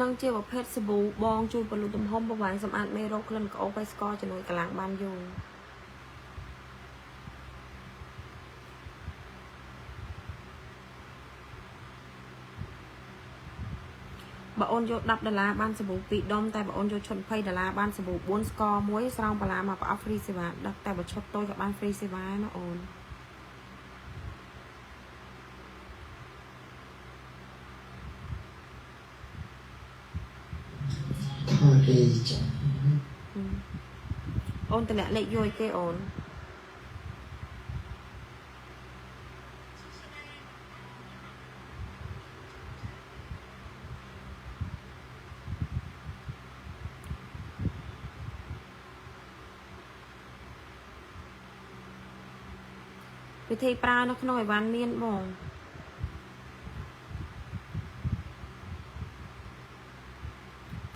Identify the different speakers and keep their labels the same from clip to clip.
Speaker 1: នឹងជាប្រភេទសាប៊ូបងជួយពលុទំហំប្រវែងសម្អាតមេរោគក្លិនក្អូបឲ្យស្ករជំនួយកលាំងបានយូរបើអូនយក10ដុល្លារបានសាប៊ូ2ដុំតែបើអូនយកឈុត20ដុល្លារបានសាប៊ូ4ស្ករមួយស្រោមបាឡាមកប្រអប់ free សេវាដឹកតែបើឈុតតូចក៏បាន free សេវាណាអូន
Speaker 2: ថតរីចា៎
Speaker 1: អូនតម្លាក់លេខយកគេអូនវិធីប្រើនៅក្នុងអីវ៉ាន់មានបង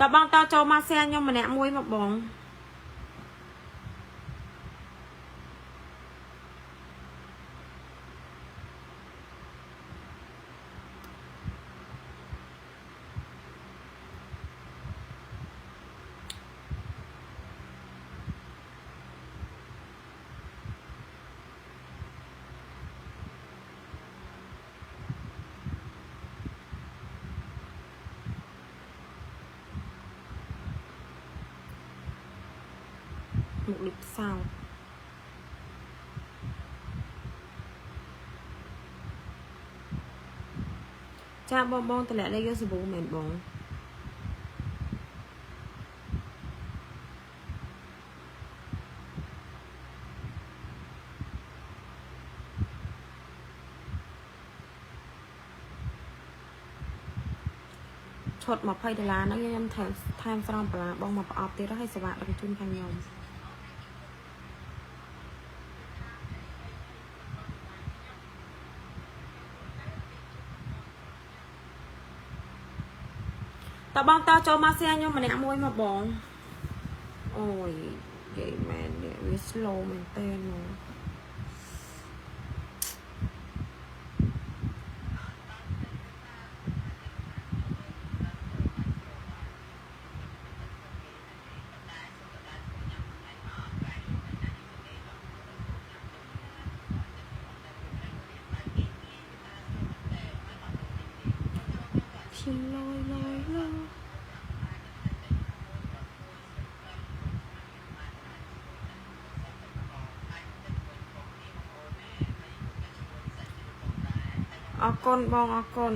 Speaker 1: តើបងតើចូលមកសែខ្ញុំម្នាក់មួយមកបង មុខដូចផ្សោតចាបងបងតម្លាក់លេខយកសាប៊ូមែនបងឈុត20ដុល្លារហ្នឹងខ្ញុំថែមថែមស្រោមបន្លាបងមកប្រអប់ទៀតហើយសេវាដឹកជូនខាងខ្ញុំ តើបងតើចូលមកសៀខ្ញុំម្នាក់មួយមកបងអូយនិយាយមែននេះវា slow មែនតើ នោះ ชิลอยลอยลอยអរគុណបងអរគុណ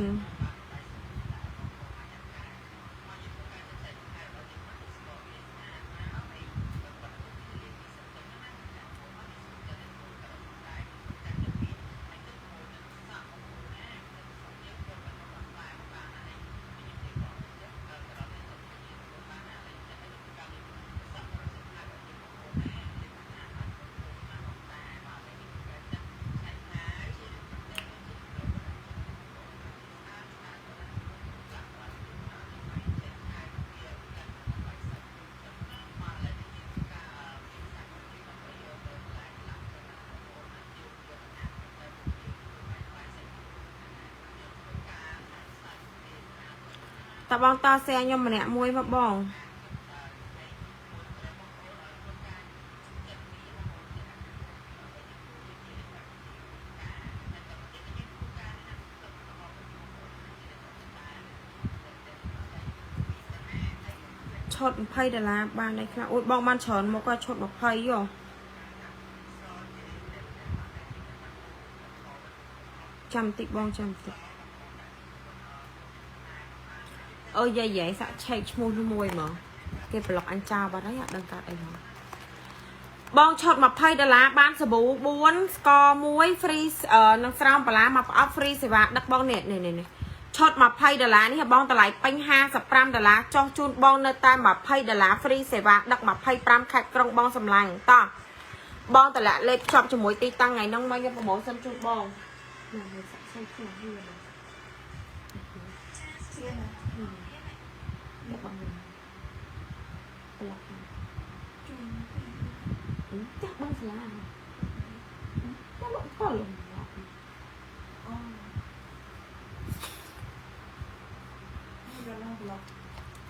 Speaker 1: តើបងតើសៀខ្ញុំម្នាក់មួយមកបងឈុត20ដុល្លារបានដែរខ្លះអូយបងបានច្រើនមកក៏ឈុត20យោចាំតិចបងចាំតិច អើយយាយយាយសាក់ឆែកឈ្មោះនោះមួយហ្មងគេប្លុកអញចោលបាត់ហើយអត់ដឹងកាត់អីហ្មងបងឈុត20ដុល្លារបានសាប៊ូ4ស្ករ1 free អឺនឹងស្រោមបន្លាមកប្រអប់ free សេវាដឹកបងនេះនេះនេះឈុត20ដុល្លារនេះបងតម្លៃពេញ55ដុល្លារចុះជូនបងនៅតែ20ដុល្លារ free សេវាដឹក25ខេត្តក្រុងបងសម្លាញ់តោះបងតម្លាក់លេខភ្ជាប់ជាមួយទីតាំងថ្ងៃហ្នឹងមកខ្ញុំប្រម៉ូសិនជូនបងណាមើលសាក់ឆែកឈ្មោះវាបងយកបងប្លុក ចាស់បងស្លាចាស់បងខលអូ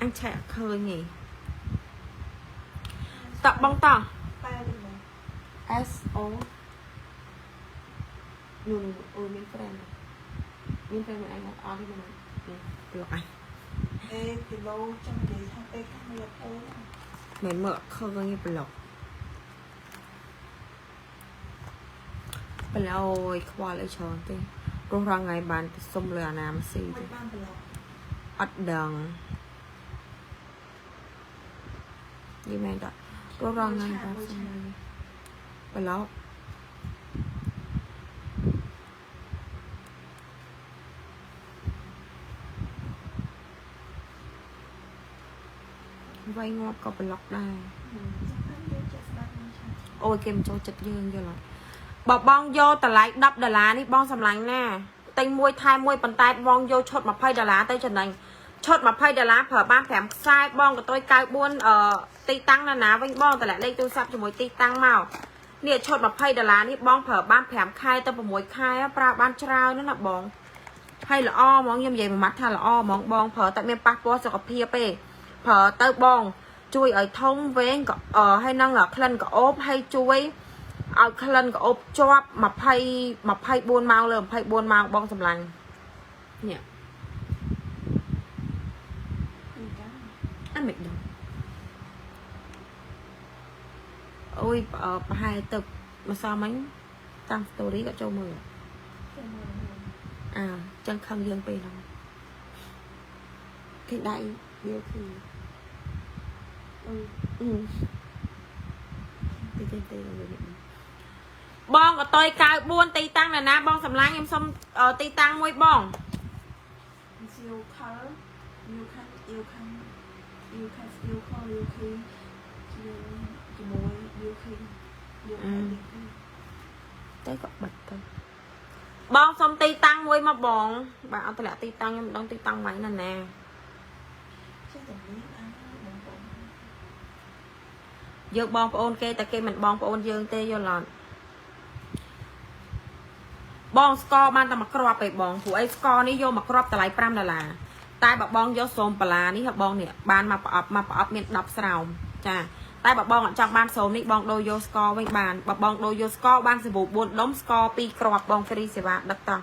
Speaker 1: អញឆែកអត់ឃើញទេតបបងតោះ
Speaker 3: ប៉ែដូចណា
Speaker 1: S O នោះអូមាន friend មាន friend មិនអញអត់ទេមិនប្លុកអញ
Speaker 3: អេគីឡូចាំនិយាយថាពេលខាងលឹកអូន
Speaker 1: មិនមើលអត់ឃើញទេប្លុក លុកអើយខ្វល់អីច្រើនទេព្រោះរងថ្ងៃបានទៅសុំលើអាណាមស៊ី
Speaker 3: មិន
Speaker 1: ទេ
Speaker 3: បានប្លុក
Speaker 1: អត់ដឹងយីមែនតើព្រោះរងថ្ងៃបានសុំលើប្លុកវាយងាប់ក៏ប្លុកដែរ
Speaker 3: ចាំបានយកចិត្តស្ដាប់មិនឆា
Speaker 1: អូយគេមិនចូលចិត្តយើងយល់អត់ បើបងយកតម្លៃ10ដុល្លារនេះបងសម្លាញ់ណាទិញមួយថែមមួយប៉ុន្តែបងយកឈុត20ដុល្លារទៅចំណេញឈុត20ដុល្លារប្រើបាន5ខ្សែបងក៏ទុយ94អឺទីតាំងណាណាវិញបងតម្លាក់លេខទូរស័ព្ទជាមួយទីតាំងមកនេះឈុត20ដុល្លារនេះបងប្រើបាន5ខែទៅ6ខែប្រើបានច្រើនណាស់ណាបងហើយល្អហ្មងខ្ញុំនិយាយមួយម៉ាត់ថាល្អហ្មងបងប្រើតែមានប៉ះពាល់សុខភាពទេប្រើទៅបង ជួយឲ្យធំវែងក៏អឺហើយនឹងក្លិនក្អូបហើយជួយ ឲ្យក្លិនក្អូបជាប់20 24ម៉ោងលើ24ម៉ោងបងសម្លាញ់នេះ
Speaker 3: ពីកា
Speaker 1: អត់មិនដឹងអូយអឺប្រហែលទឹកម្សិលមិញតាម story ក៏ចូលមើល
Speaker 3: ទៅមើល
Speaker 1: អាចឹងខឹងយើងពេលហ្នឹងគេដៃវាគឺអឺអឺទីទីទី បងក៏តយ94ទីតាំងណាណាបងសម្លាញ់ខ្ញុំសុំអឺទីតាំងមួយបង
Speaker 3: you color you can you can you can you call you can ជាមួយ you can you can
Speaker 1: ទៅក៏បិទទៅបងសុំទីតាំងមួយមកបង បាទអត់តម្លាក់ទីតាំងខ្ញុំមិនដឹងទីតាំងម៉ៃណាណា
Speaker 3: ចេះតែនេះអាបងប្អូន
Speaker 1: យើងបងប្អូនគេតែគេមិនបងប្អូនយើងទេយល់អត់ បងស្ករបានតែមួយគ្រាប់ឯងបងព្រោះអីស្ករនេះយកមួយគ្រាប់តម្លៃ5ដុល្លារតែបើបងយកសូមបាឡានេះបងនេះបានមកប្រអប់មកប្រអប់មាន10ស្រោមចាតែបើបងអត់ចង់បានសូមនេះបងដូរយកស្ករវិញបានបើបងដូរយកស្ករបានសាប៊ូ4ដុំស្ករ2គ្រាប់បងហ្វ្រីសេវាដឹកតោះ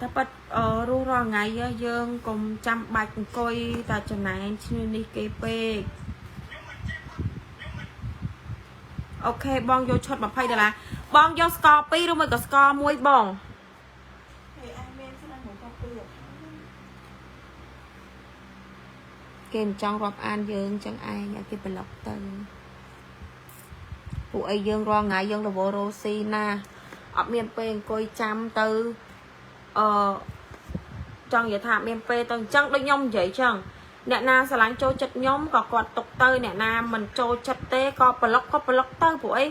Speaker 1: តែប៉ាត់ អឺរស់រាល់ថ្ងៃយើងកុំចាំបាច់អង្គុយតែចំណែនឈ្នឿនេះគេពេកអូខេបងយកឈុត20ដុល្លារបងយកស្ករ2ឬមួយក៏ស្ករ1បង
Speaker 3: ហើយអាមានស្នាមមកពីអត់
Speaker 1: គេមិនចង់រាប់អានយើងចឹងឯងឲ្យគេប្លុកទៅពួកអីយើងរាល់ថ្ងៃយើងរវល់រស់ស៊ីណាអត់មានពេលអង្គុយចាំទៅអឺ ចង់និយាយថាអត់មានពេលទៅអញ្ចឹងដូចខ្ញុំនិយាយចឹងអ្នកណាស្រឡាញ់ចូលចិត្តខ្ញុំក៏គាត់ទុកទៅ អ្នកណាមិនចូលចិត្តទេក៏ប្លុកក៏ប្លុកទៅព្រោះអី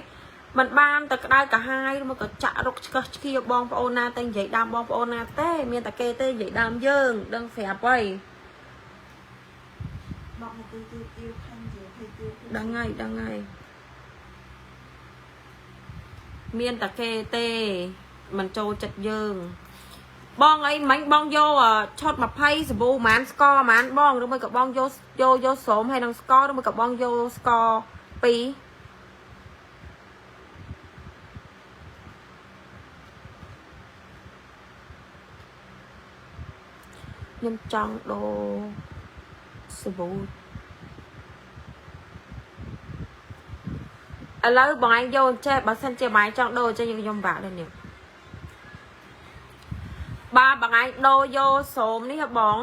Speaker 1: มันបានតែក្តៅកាហាយឬមកក៏ចាក់រុកឆ្កឹះឆ្កៀបងប្អូនណាតែនិយាយដើមបងប្អូនណាទេមានតែគេទេនិយាយដើមយើង ដឹងស្រាប់ហើយ
Speaker 3: មកមកទីទីយូខានយូហើយយូ
Speaker 1: ដឹងហើយដឹងហើយមានតែគេទេមិនចូលចិត្តយើង បងអីមិញបងយកអឆុត20សាប៊ូប្រហែលស្ករប្រហែលបងឬមួយក៏បងយកយកយកស្រោមហើយនឹងស្ករឬមួយក៏បងយកស្ករ2ខ្ញុំចង់ដូរសាប៊ូឥឡូវបងឯងយកអញ្ចេះបើសិនជាបងឯងចង់ដូរអញ្ចេះយើងខ្ញុំបាក់ដែរនេះ បាទបងឯងដូរយកស្រោមនេះហ៎បង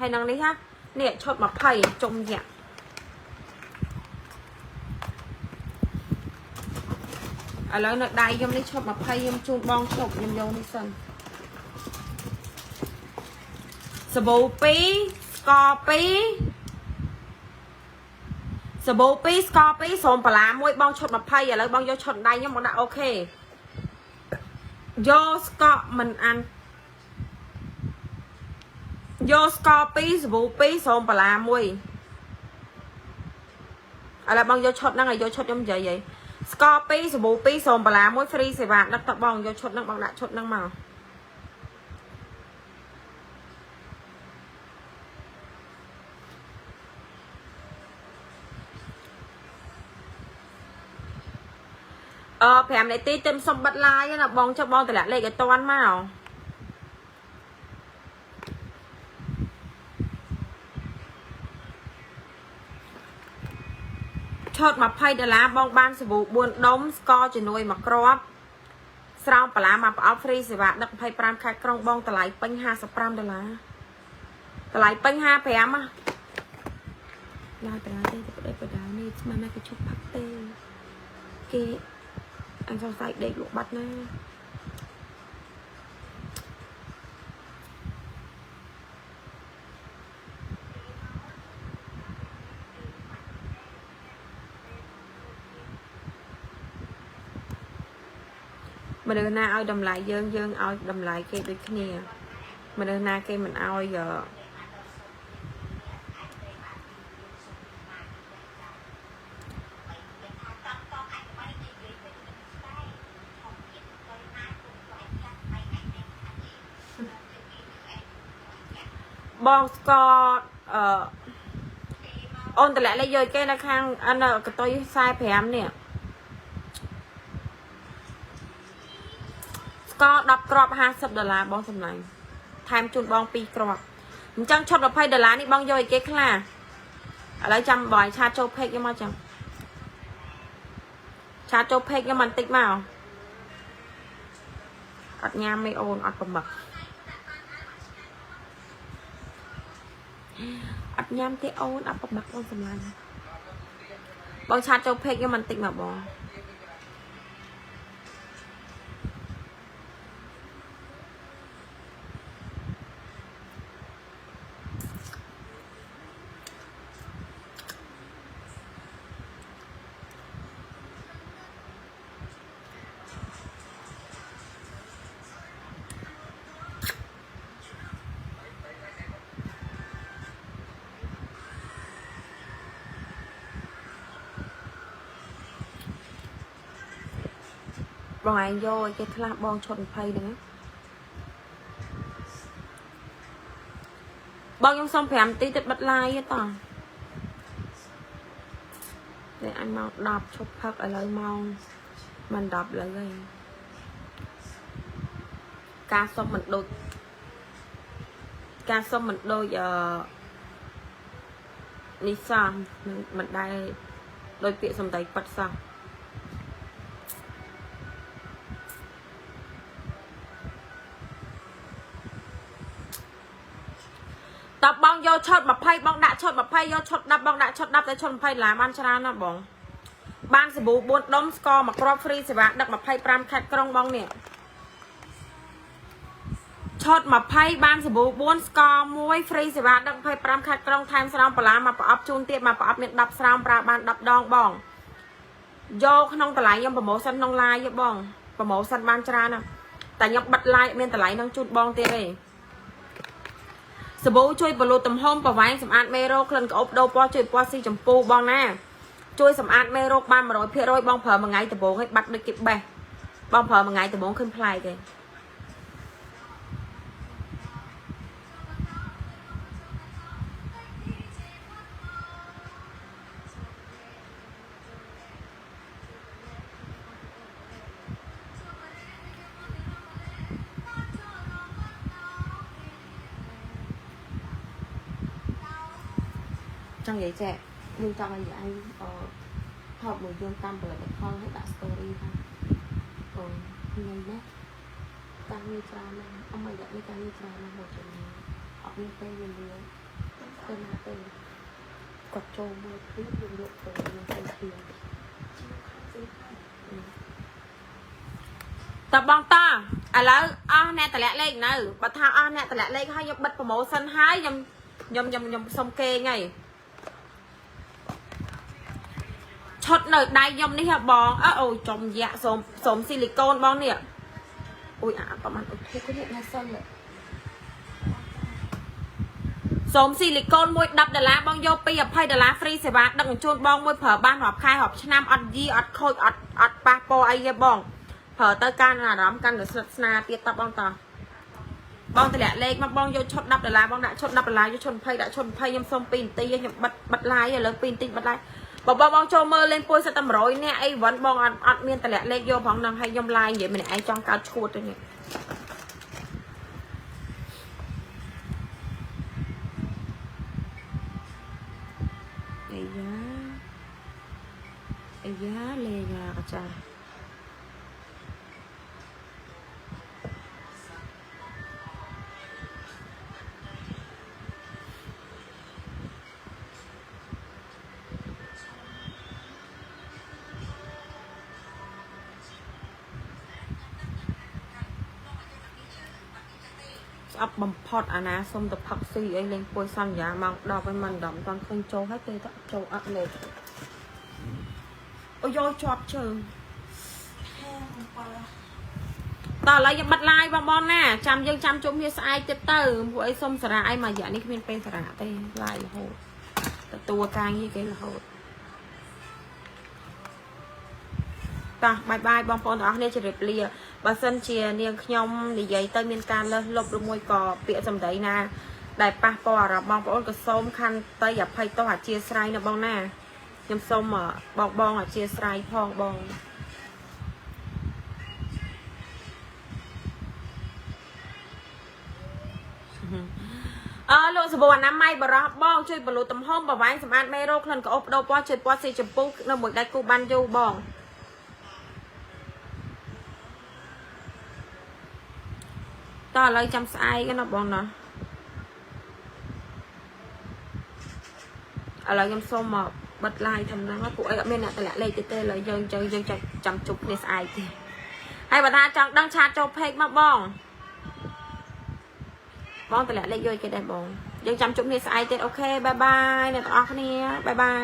Speaker 1: ហើយនឹងនេះហ่ะនេះឈុត20ជុំយ៉ាក់ឥឡូវនៅដៃខ្ញុំនេះឈុត20ខ្ញុំជូនបងឈប់ខ្ញុំយកនេះសិនសាប៊ូ2ស្ករ2សាប៊ូ2ស្ករ2សូមបន្លាមួយបងឈុត20ឥឡូវបងយកឈុតដៃខ្ញុំបងដាក់អូខេយកស្ករមិនអាន យកស្ករ2សាប៊ូ2សូមបន្លាមួយឥឡូវបងយកឈុតហ្នឹងឲ្យយកឈុតខ្ញុំនិយាយហីស្ករ2សាប៊ូ2សូមបន្លាមួយហ្វ្រីសេវាដឹកតបងយកឈុតហ្នឹងបងដាក់ឈុតហ្នឹងមកអឺ5នាទីទៅសុំបិទឡាយណាបងចុះបងតម្លាក់លេខឲ្យតាន់មក ត20ដុល្លារបងបានសាប៊ូ4ដុំស្ករជំនួយមួយគ្រាប់ស្រោមបន្លាមកប្រអប់ហ្វ្រីសេវាដឹក25ខែក្រុងបងតម្លៃពេញ55ដុល្លារតម្លៃពេញ55ហ៎ឡាយប្រាទេទៅបដិបដានេះស្មានណាគេឈប់ផឹកទេគេអញសង្ស័យដេកលក់បាត់ណា មនុស្សណាឲ្យតម្លៃយើងយើងឲ្យតម្លៃគេដូចគ្នាមនុស្សណាគេមិនឲ្យអឺបងស្កអឺអូនតម្លាក់លេខយកគេនៅខាងអានៅកតុយ45នេះ ក10គ្រាប់50ដុល្លារបងសម្លាញ់ថែមជូនបង2គ្រាប់អញ្ចឹងឈុត20ដុល្លារនេះបងយកឲ្យគេខ្លះឥឡូវចាំបងឲ្យឆាតចូលពេកខ្ញុំមកចឹងឆាតចូលពេកខ្ញុំបន្តិចមកអត់ញ៉ាំមេអូនអត់ប្រមឹកអត់ញ៉ាំទេអូនអត់ប្រមាក់បងសម្លាញ់បងឆាតចូលពេកខ្ញុំបន្តិចមកបង បងឯងយកឲ្យគេខ្លះបងឈុត20ហ្នឹងណាបងខ្ញុំសុំ5នាទីទៅបិទ live ទេតោះតែអញមក10ឈប់ផឹកឥឡូវម៉ោងមិន10លើហើយការសុំមិនដូចការសុំមិនដូចអឺនេះសោះមិនមិនដែលដោយពាក្យសំដីប៉ាត់សោះ តបបង យកឈុត20បងដាក់ឈុត20យកឈុត10បងដាក់ឈុត10តែឈុត20ដុល្លារបានច្រើនណាស់បងបានសាប៊ូ4ដុំស្ករមួយគ្រាប់ហ្វ្រីសេវាដឹក25ខេត្តក្រុងបងនេះឈុត20បានសាប៊ូ4ស្ករ1ហ្វ្រីសេវាដឹក25ខេត្តក្រុងថែមស្រោមបន្លាមកប្រអប់ជូនទៀតមកប្រអប់មាន10ស្រោមប្រើបាន10ដងបងយកក្នុងតម្លៃខ្ញុំប្រម៉ូសិនក្នុង live ទេបងប្រម៉ូសិនបានច្រើនណាស់តែខ្ញុំបិទ live មានតម្លៃនឹងជូនបងទៀតទេ សាប៊ូជួយបលូតទំហំប្រវែងសម្អាតមេរោគក្លិនក្អប់ដោពណ៌ជួយពណ៌ស៊ីចម្ពូបងណាជួយសម្អាតមេរោគបាន100%បងប្រើមួយថ្ងៃដំបូងឲ្យបាត់ដូចគេបេះបងប្រើមួយថ្ងៃដំបូងឃើញប្លែកទេ ង់និយាយចេះយើងចង់ឲ្យឯងអឺថតមួយយើងតាមផលិតផលឲ្យដាក់ story ថាអូនថ្ងៃនេះការងារច្រើនណាស់អមឲ្យដាក់នេះការងារច្រើនណាស់មកជិះអត់មានពេលវេលាទៅណាទៅគាត់ចូលមួយព្រៀបយើងយកទៅយើងទៅព្រៀបតបងតាឥឡូវអស់អ្នកតម្លាក់លេខនៅបើថាអស់អ្នកតម្លាក់លេខហើយខ្ញុំបិទ promotion ហើយខ្ញុំខ្ញុំខ្ញុំខ្ញុំសុំគេងហើយ ឈុត នៅដៃខ្ញុំនេះហ៎បងអើអូយចំយ៉ាក់សូមសូមស៊ីលីកូនបងនេះអូយអាប្រហែលអូធូកនេះណាសិនសូមស៊ីលីកូនមួយ10ដុល្លារបងយកពី20ដុល្លារ free សេវាដឹកជញ្ជូនបងមួយប្រើបានរាប់ខែរាប់ឆ្នាំអត់យីអត់ខូចអត់អត់ប៉ះពាល់អីទេបងប្រើទៅកាន់អារម្មណ៍កាន់តែស្និទ្ធស្នាលទៀតតបងតបងតម្លាក់លេខមកបងយកឈុត10ដុល្លារបងដាក់ឈុត10ដុល្លារយកឈុត20ដាក់ឈុត20ខ្ញុំសុំ2នាទីខ្ញុំបិទបិទ live ឥឡូវ2នាទីបិទ live បើបងបងចូលមើលលេងពួយសិតតែ100នាក់អីវ៉ាន់បងអត់អត់មានតម្លាក់លេខយកផងហ្នឹងឲ្យខ្ញុំ live និយាយម្នាក់ឯងចង់កើតឈួតទៅនេះ អប់បំផុតអាណាសុំទៅផឹកស៊ីអីលេងពួយសន្យាម៉ោង10ហើយមិនដល់មិនទាន់ឃើញចូលហើយទេតចូលអត់លេខអូយកជាប់ជើងតោះឥឡូវយើងបិទ live បងបងណាចាំយើងចាំជុំគ្នាស្អែកទៀតទៅពួកអីសុំសារ៉ាអីមួយរយៈនេះគ្មានពេលសារ៉ាទេ live រហូតទទួលការងារគេរហូត តោះបាយបាយបងប្អូនទាំងអស់គ្នាជម្រាបលាបើសិនជានាងខ្ញុំនិយាយទៅមានការលើសលប់ឬមួយក៏ពាក្យសម្ដីណា ដែលប៉ះពាល់អារម្មណ៍បងប្អូនក៏សូមខន្តីអភ័យទោសអធិស្ឋានណាបងណាខ្ញុំសូមអឺបងបងអធិស្ឋានផងបងអើលោកសបោអនាម័យបរោះបងជួយបលូតទំហំបវែងសម្អាតមេរោគក្លិនក្អូបដោពណ៌ជួយពណ៌สีចម្ពុះនៅមួយដៃគូបានយូរបង តោះឥឡូវចាំស្អែកណាបងណាឥឡូវខ្ញុំសូមមកបិទ live ធំហ្នឹងហើយពួកអីអត់មានអ្នកតម្លាក់លេខទៀតទេឥឡូវយើងយើងយើងចាំចាំជប់គ្នាស្អែកទេហើយបើថាចង់ដឹងឆាតចូល page មកបងបងតម្លាក់លេខយកគេដែរបងយើងចាំជប់គ្នាស្អែកទៀតអូខេបាយបាយអ្នកទាំងអស់គ្នាបាយបាយ